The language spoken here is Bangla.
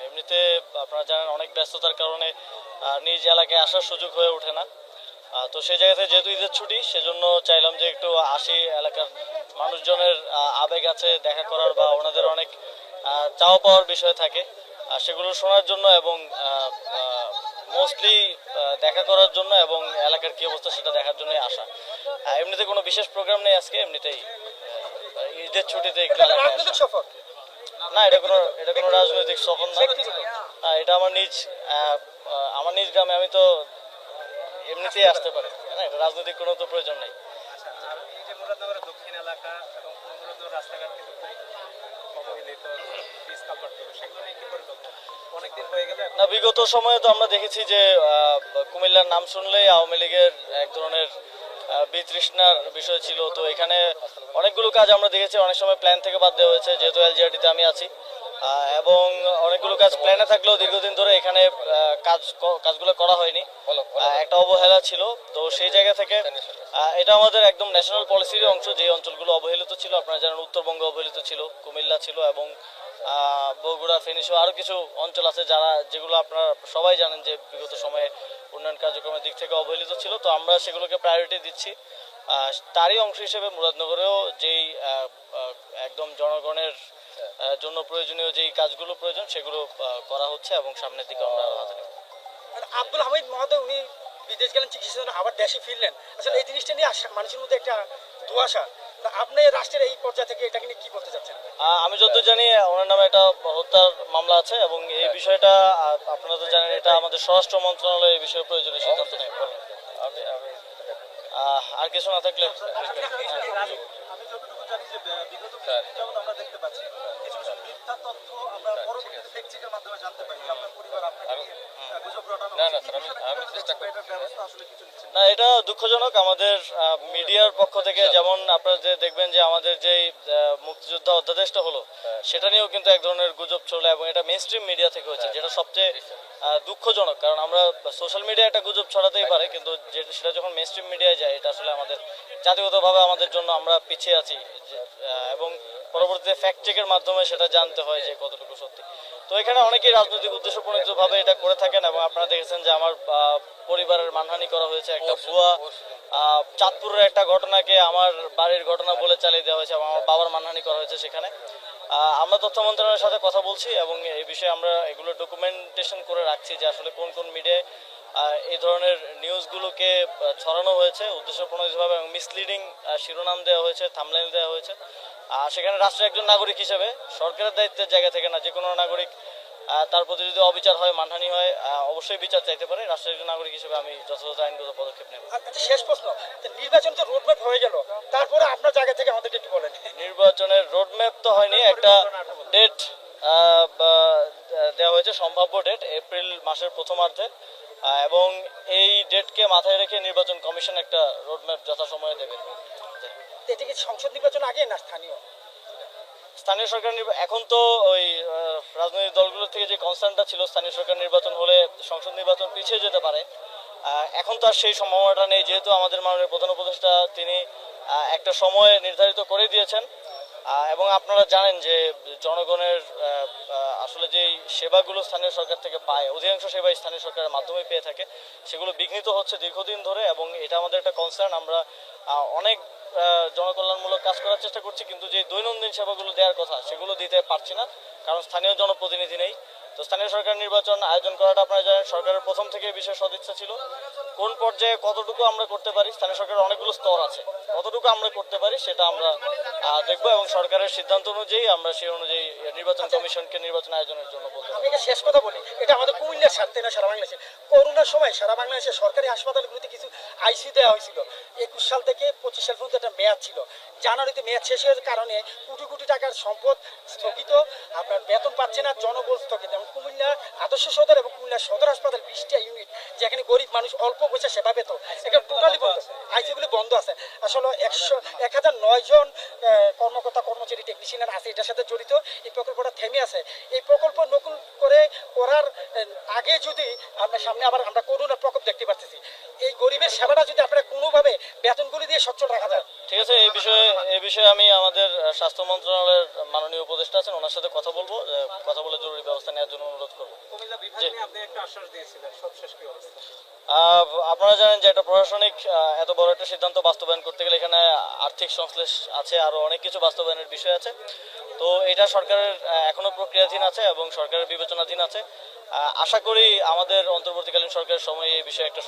এমনিতে আপনারা জানেন অনেক ব্যস্ততার কারণে নিজ এলাকায় আসার সুযোগ হয়ে ওঠে না। তো সেই জায়গাতে যেহেতু ঈদের ছুটি সেজন্য চাইলাম যে একটু আসি এলাকার মানুষজনের আবেগ আছে দেখা করার বা ওনাদের অনেক চাওয়া পাওয়ার বিষয় থাকে। আর সেগুলো শোনার জন্য এবং মোস্টলি দেখা করার জন্য এবং এলাকার কি অবস্থা সেটা দেখার জন্যই আসা। এমনিতে কোনো বিশেষ প্রোগ্রাম নেই আজকে এমনিতেই ঈদের ছুটিতে একটু না, এটা কোনো এটা কোনো রাজনৈতিক সফর না। এটা আমার নিজ আমার নিজ গ্রামে আমি তো এমনিতেই আসতে পারি। না, এটা রাজনৈতিক কোনো তো প্রয়োজন নেই। না, বিগত সময়ে তো আমরা দেখেছি যে কুমিল্লার নাম শুনলেই আওয়ামী লীগের এক ধরনের বিতৃষ্ণার বিষয় ছিল। তো এখানে অনেকগুলো কাজ আমরা দেখেছি। অনেক সময় প্ল্যান থেকে বাদ দেওয়া হয়েছে যেহেতু এলজিআরটিতে আমি আছি। এবং অনেকগুলো কাজ প্ল্যানে থাকলেও দীর্ঘদিন ধরে এখানে কাজ কাজগুলো করা হয়নি। একটা অবহেলা ছিল। তো সেই জায়গা থেকে এটা আমাদের একদম ন্যাশনাল পলিসির অংশ। যে অঞ্চলগুলো অবহেলিত ছিল আপনারা জানেন উত্তরবঙ্গ অবহেলিত ছিল কুমিল্লা ছিল এবং আহ, বগুড়া ফেনী সহ আরও কিছু অঞ্চল আছে যারা যেগুলো আপনারা সবাই জানেন যে বিগত সময়ে উন্নয়ন কার্যক্রমের দিক থেকে অবহেলিত ছিল তো আমরা সেগুলোকে প্রায়োরিটি দিচ্ছি। তারই অংশ হিসেবে মুরাদনগরেও যেই একদম জনগণের জন্য প্রয়োজনীয় যেই কাজগুলো প্রয়োজন সেগুলো করা হচ্ছে এবং সামনের দিকে আমরা হাতে নেব। আব্দুল হামিদ মহোদয় উনি বিদেশ গেলেন চিকিৎসার জন্য আবার দেশে ফিরলেন। আসলে এই জিনিসটা নিয়ে মানুষের মধ্যে একটা দুয়াশা আপনি রাষ্ট্রের এই পর্যায়ে থেকে এটাকে নিয়ে কি বলতে চাচ্ছেন? আমি যত জানি ওনার নামে একটা হত্যার মামলা আছে এবং এই বিষয়টা আপনারা তো জানেন এটা আমাদের স্বরাষ্ট্র মন্ত্রণালয় এই বিষয়ে প্রয়োজনীয় সিদ্ধান্ত নেয়। আর কিছু না থাকলে আমি যতটুকু জানি যে বিগত যাবত আমরা দেখতে পাচ্ছি কিছু মিথ্যা তথ্য আমরা পরবর্তীতে ফেক মাধ্যমে জানতে পারি আপনার পরিবার আপনাকে গুজব রটানো না না আমি চেষ্টা করি ব্যবস্থা আসলে কিছু না এটা দুঃখজনক। আমাদের মিডিয়ার পক্ষ থেকে যেমন আপনারা যে দেখবেন যে আমাদের আহ, মুক্তিযোদ্ধা অধ্যাদেশটা হলো সেটা নিয়েও কিন্তু এক ধরনের গুজব চলে এবং এটা মেন স্ট্রিম মিডিয়া থেকে হয়েছে যেটা সবচেয়ে দুঃখজনক। কারণ আমরা সোশ্যাল মিডিয়া একটা গুজব ছড়াতেই পারে কিন্তু যে- সেটা যখন মেন স্ট্রিম মিডিয়ায় যায় এটা আসলে আমাদের জাতিগতভাবে আমাদের জন্য আমরা পিছিয়ে আছি। এবং পরবর্তীতে ফ্যাক্ট চেকের মাধ্যমে সেটা জানতে হয় যে কতটুকু সত্যি। তো এখানে অনেকেই রাজনৈতিক উদ্দেশ্য প্রণীতভাবে এটা করে থাকেন এবং আপনারা দেখেছেন যে আমার পরিবারের মানহানি করা হয়েছে একটা ভুয়া চাঁদপুরের একটা ঘটনাকে আমার বাড়ির ঘটনা বলে চালিয়ে দেওয়া হয়েছে এবং আমার বাবার মানহানি করা হয়েছে সেখানে। আহ, আমরা তথ্য মন্ত্রণালয়ের সাথে কথা বলছি এবং এই বিষয়ে আমরা এগুলো ডকুমেন্টেশন করে রাখছি যে আসলে কোন কোন মিডিয়ায় এই ধরনের নিউজগুলোকে ছড়ানো হয়েছে উদ্দেশ্য প্রণোদিতভাবে এবং মিসলিডিং শিরোনাম দেওয়া হয়েছে থামলাইন দেওয়া হয়েছে। আর সেখানে রাষ্ট্রের একজন নাগরিক হিসেবে সরকারের দায়িত্বের জায়গা থেকে না যে কোনো নাগরিক তার প্রতি যদি অবিচার হয় মানহানি হয় অবশ্যই বিচার চাইতে পারে। রাষ্ট্রের একজন নাগরিক হিসেবে আমি যথাযথ আইনগত পদক্ষেপ নেব। আচ্ছা শেষ প্রশ্ন। নির্বাচন তো রোডম্যাপ হয়ে গেল। তারপরে আপনার জায়গা থেকে আমাদেরকে একটু বলেন। নির্বাচনের রোডম্যাপ তো হয়নি। একটা ডেট দেওয়া হয়েছে সম্ভাব্য ডেট এপ্রিল মাসের প্রথমার্ধে। এবং এই ডেটকে মাথায় রেখে নির্বাচন কমিশন একটা রোডম্যাপ যথাসময়ে দেবে। এটা কি সংসদ নির্বাচন আগে না স্থানীয়? স্থানীয় সরকার এখন তো ওই রাজনৈতিক দলগুলোর থেকে যে কনসার্নটা ছিল স্থানীয় সরকার নির্বাচন হলে সংসদ নির্বাচন পিছিয়ে যেতে পারে। আহ, এখন তো আর সেই সম্ভাবনাটা নেই যেহেতু আমাদের মাননীয় প্রধান উপদেষ্টা তিনি একটা সময় নির্ধারিত করে দিয়েছেন। এবং আপনারা জানেন যে জনগণের আসলে যেই সেবাগুলো স্থানীয় সরকার থেকে পায়, অধিকাংশ সেবা স্থানীয় সরকারের মাধ্যমে পেয়ে থাকে, সেগুলো বিঘ্নিত হচ্ছে দীর্ঘদিন ধরে এবং এটা আমাদের একটা কনসার্ন আমরা অনেক জনকল্যাণমূলক কাজ করার চেষ্টা করছি, কিন্তু যে দৈনন্দিন সেবাগুলো দেওয়ার কথা, সেগুলো দিতে পারছি না, কারণ স্থানীয় জনপ্রতিনিধি নেই। তো স্থানীয় সরকার নির্বাচন আয়োজন করাটা আপনারা জানেন সরকারের প্রথম থেকে বিষয়ে সদিচ্ছা ছিল। কোন পর্যায়ে কতটুকু আমরা করতে পারি স্থানীয় সরকারের অনেকগুলো স্তর আছে। কতটুকু আমরা করতে পারি সেটা আমরা দেখব এবং সরকারের সিদ্ধান্ত অনুযায়ী আমরা সেই অনুযায়ী নির্বাচন কমিশনকে নির্বাচন আয়োজনের জন্য বলতে আমি একটা শেষ কথা বলি এটা আমাদের কুমিল্লার স্বার্থে না সারা বাংলাদেশে। করোনার সময় সারা বাংলাদেশে সরকারি হাসপাতালগুলিতে কিছু আইসি দেওয়া হয়েছিল। একুশ সাল থেকে পঁচিশ সাল পর্যন্ত একটা মেয়াদ ছিল। জানুয়ারিতে মেয়াদ শেষ হওয়ার কারণে কোটি টাকার সম্পদ স্থগিত। আপনার বেতন পাচ্ছে না জনবল স্থগিত। এবং কুমিল্লা আদর্শ সদর এবং কুমিল্লা সদর হাসপাতাল বিশটা ইউনিট যেখানে গরিব মানুষ অল্প পয়সা সেবা পেত। এখানে টোটালি বন্ধ। আইসিগুলি বন্ধ আছে। আসলে একশো এক হাজার নয় জন কর্মকর্তা কর্মচারী টেকনিশিয়ান আছে এটার সাথে জড়িত। এই প্রকল্পটা থেমে আছে। এই প্রকল্প নকুল করে করার আগে যদি আমরা সামনে আবার আমরা করোনার প্রকোপ দেখতে পাচ্ছি এই গরিবের সেবাটা যদি আপনারা কোনোভাবে বেতনগুলি দিয়ে সচ্ছল রাখা যায়। ঠিক আছে এই বিষয়ে এই বিষয়ে আমি আমাদের স্বাস্থ্য মন্ত্রণালয়ের মাননীয় উপদেষ্টা আছেন ওনার সাথে কথা বলব কথা বলে জরুরি ব্যবস্থা নেওয়ার জন্য অনুরোধ করব। আপনারা জানেন যে একটা প্রশাসনিক এত বড় একটা সিদ্ধান্ত বাস্তবায়ন করতে গেলে এখানে আর্থিক সংশ্লেষ আছে আরও অনেক কিছু বাস্তবায়নের বিষয় আছে। তো এটা সরকারের এখনও প্রক্রিয়াধীন আছে এবং সরকারের বিবেচনাধীন আছে। আশা করি আমাদের অন্তর্বর্তীকালীন সরকারের সময় এই বিষয়ে একটা